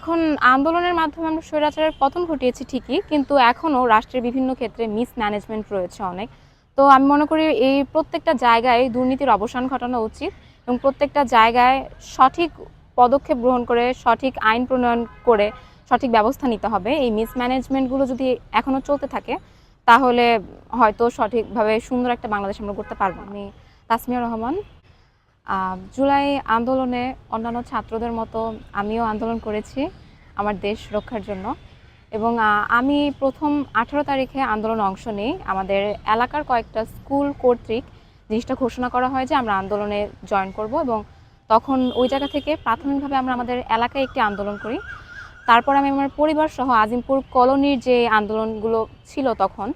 এখন আন্দোলনের মাধ্যমে আমরা স্বৈরাচারের পতন ঘটিয়েছি ঠিকই, কিন্তু এখনও রাষ্ট্রের বিভিন্ন ক্ষেত্রে মিসম্যানেজমেন্ট রয়েছে অনেক। তো আমি মনে করি এই প্রত্যেকটা জায়গায় দুর্নীতির অবসান ঘটানো উচিত এবং প্রত্যেকটা জায়গায় সঠিক পদক্ষেপ গ্রহণ করে, সঠিক আইন প্রণয়ন করে, সঠিক ব্যবস্থা নিতে হবে। এই মিসম্যানেজমেন্টগুলো যদি এখনও চলতে থাকে, তাহলে হয়তো সঠিকভাবে সুন্দর একটা বাংলাদেশ আমরা করতে পারব আমি তাসমিয়া রহমান জুলাই আন্দোলনে অন্যান্য ছাত্রদের মতো আমিও আন্দোলন করেছি আমার দেশ রক্ষার জন্য। এবং আমি প্রথম আঠারো তারিখে আন্দোলনে অংশ নিই। আমাদের এলাকার কয়েকটা স্কুল কর্তৃক জিনিসটা ঘোষণা করা হয় যে আমরা আন্দোলনে জয়েন করব এবং তখন ওই জায়গা থেকে প্রাথমিকভাবে আমরা আমাদের এলাকায় একটি আন্দোলন করি। তারপর আমি আমার পরিবার সহ আজিমপুর কলোনির যে আন্দোলনগুলো ছিল তখন,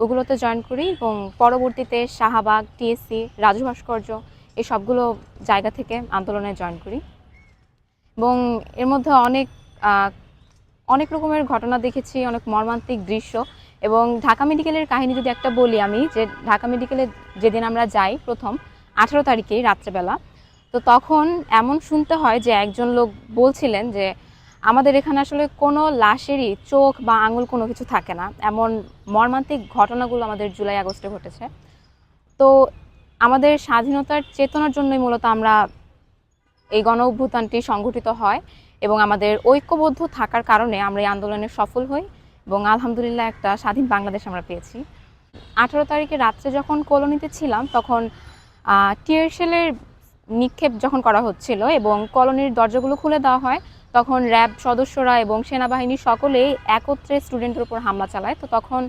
ওগুলোতে জয়েন করি এবং পরবর্তীতে শাহবাগ, টিএসসি, রাজু ভাস্কর্য এই সবগুলো জায়গা থেকে আন্দোলনে জয়েন করি। এবং এর মধ্যে অনেক অনেক রকমের ঘটনা দেখেছি, অনেক মর্মান্তিক দৃশ্য। এবং ঢাকা মেডিকেলের কাহিনী যদি একটা বলি আমি, যে ঢাকা মেডিকেলে যেদিন আমরা যাই প্রথম, আঠারো তারিখেই রাত্রেবেলা, তো তখন এমন শুনতে হয় যে একজন লোক বলছিলেন যে, আমাদের এখানে আসলে কোনো লাশেরই চোখ বা আঙুল কোনো কিছু থাকে না। এমন মর্মান্তিক ঘটনাগুলো আমাদের জুলাই আগস্টে ঘটেছে। তো আমাদের স্বাধীনতার চেতনার জন্যই মূলত আমরা এই গণ অভ্যুত্থানটি সংঘটিত হয় এবং আমাদের ঐক্যবদ্ধ থাকার কারণে আমরা এই আন্দোলনে সফল হই এবং আলহামদুলিল্লাহ একটা স্বাধীন বাংলাদেশ আমরা পেয়েছি। আঠারো তারিখে রাত্রে যখন কলোনিতে ছিলাম, তখন টিয়ারশেলের নিক্ষেপ যখন করা হচ্ছিল এবং কলোনির দরজাগুলো খুলে দেওয়া হয়, তখন র্যাব সদস্যরা এবং সেনাবাহিনী সকলেই একত্রে স্টুডেন্টের উপর হামলা চালায়। তো তখন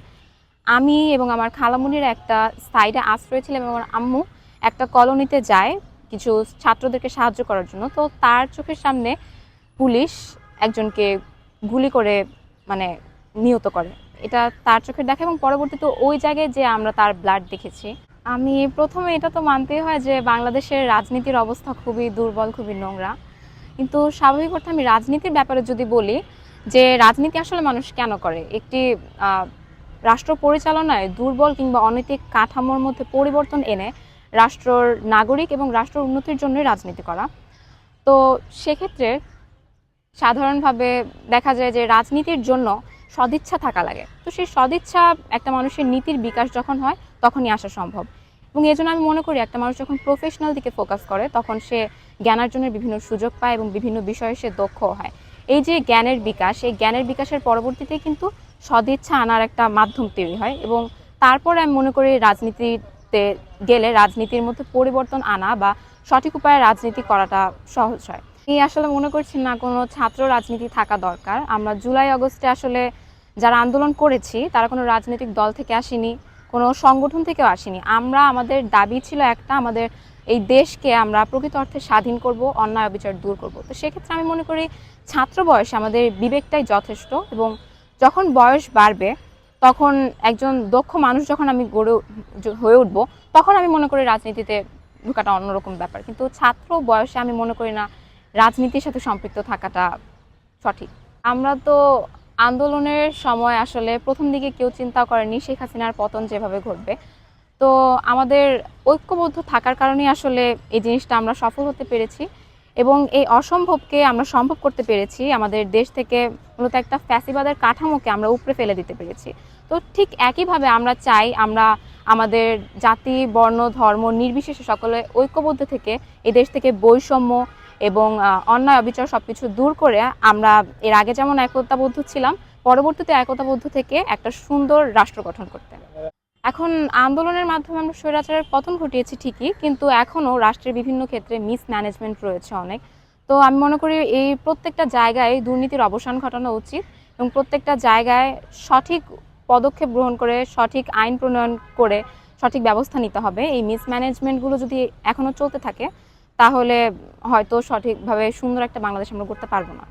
আমি এবং আমার খালামুনির একটা সাইডে আশ্রয় ছিলাম এবং আমার আম্মু একটা কলোনিতে যায় কিছু ছাত্রদেরকে সাহায্য করার জন্য। তো তার চোখের সামনে পুলিশ একজনকে গুলি করে মানে নিহত করে। এটা তার চোখের দেখা এবং পরবর্তীতে ওই জায়গায় যে আমরা তার ব্লাড দেখেছি। আমি প্রথমে এটা তো মানতেই হয় যে বাংলাদেশের রাজনীতির অবস্থা খুবই দুর্বল, খুবই নোংরা। কিন্তু স্বাভাবিক অর্থে আমি রাজনীতির ব্যাপারে যদি বলি যে রাজনীতি আসলে মানুষ কেন করে? একটি রাষ্ট্র পরিচালনায় দুর্বল কিংবা অনৈতিক কাঠামোর মধ্যে পরিবর্তন এনে রাষ্ট্রর নাগরিক এবং রাষ্ট্র উন্নতির জন্যই রাজনীতি করা। তো সেক্ষেত্রে সাধারণভাবে দেখা যায় যে রাজনীতির জন্য সদিচ্ছা থাকা লাগে। তো সেই সদিচ্ছা একটা মানুষের নীতির বিকাশ যখন হয়, তখনই আসা সম্ভব। এবং এই জন্য আমি মনে করি একটা মানুষ যখন প্রফেশনাল দিকে ফোকাস করে, তখন সে জ্ঞানার্জনের বিভিন্ন সুযোগ পায় এবং বিভিন্ন বিষয়ে সে দক্ষ হয়। এই যে জ্ঞানের বিকাশ, এই জ্ঞানের বিকাশের পরবর্তীতে কিন্তু সদিচ্ছা আনার একটা মাধ্যম তৈরি হয় এবং তারপরে আমি মনে করি রাজনীতিতে গেলে রাজনীতির মধ্যে পরিবর্তন আনা বা সঠিক উপায়ে রাজনীতি করাটা সহজ হয়। এই আসলে মনে করছি না কোনো ছাত্র রাজনীতি থাকা দরকার। আমরা জুলাই, আগস্টে আসলে যারা আন্দোলন করেছি, তারা কোনো রাজনৈতিক দল থেকে আসেনি, কোনো সংগঠন থেকেও আসেনি। আমরা, আমাদের দাবি ছিল একটা, আমাদের এই দেশকে আমরা প্রকৃত অর্থে স্বাধীন করব, অন্যায় অবিচার দূর করব। তো সেক্ষেত্রে আমি মনে করি ছাত্র বয়সে আমাদের বিবেকটাই যথেষ্ট এবং যখন বয়স বাড়বে, তখন একজন দক্ষ মানুষ যখন আমি গড়ে হয়ে উঠবো, তখন আমি মনে করি রাজনীতিতে ঢোকাটা অন্যরকম ব্যাপার। কিন্তু ছাত্র বয়সে আমি মনে করি না রাজনীতির সাথে সম্পৃক্ত থাকাটা সঠিক। আমরা তো আন্দোলনের সময় আসলে প্রথম দিকে কেউ চিন্তা করেনি শেখ হাসিনার পতন যেভাবে ঘটবে। তো আমাদের ঐক্যবদ্ধ থাকার কারণেই আসলে এই জিনিসটা আমরা সফল হতে পেরেছি। এবং এই অসম্ভবকে আমরা সম্ভব করতে পেরেছি। আমাদের দেশ থেকে মূলত একটা ফ্যাসিবাদের কাঠামোকে আমরা উপরে ফেলে দিতে পেরেছি। তো ঠিক একইভাবে আমরা চাই আমরা আমাদের জাতি, বর্ণ, ধর্ম নির্বিশেষে সকলে ঐক্যবদ্ধ থেকে এই দেশ থেকে বৈষম্য এবং অন্যায়, অবিচার সব কিছু দূর করে আমরা এর আগে যেমন একতাবদ্ধ ছিলাম, পরবর্তীতে একতাবদ্ধ থেকে একটা সুন্দর রাষ্ট্র গঠন করতে। এখন আন্দোলনের মাধ্যমে আমরা স্বৈরাচারের পতন ঘটিয়েছি ঠিকই, কিন্তু এখনও রাষ্ট্রের বিভিন্ন ক্ষেত্রে মিসম্যানেজমেন্ট রয়েছে অনেক। তো আমি মনে করি এই প্রত্যেকটা জায়গায় দুর্নীতির অবসান ঘটানো উচিত এবং প্রত্যেকটা জায়গায় সঠিক পদক্ষেপ গ্রহণ করে, সঠিক আইন প্রণয়ন করে, সঠিক ব্যবস্থা নিতে হবে। এই মিসম্যানেজমেন্টগুলো যদি এখনও চলতে থাকে, তাহলে হয়তো সঠিকভাবে সুন্দর একটা বাংলাদেশ আমরা করতে পারব না।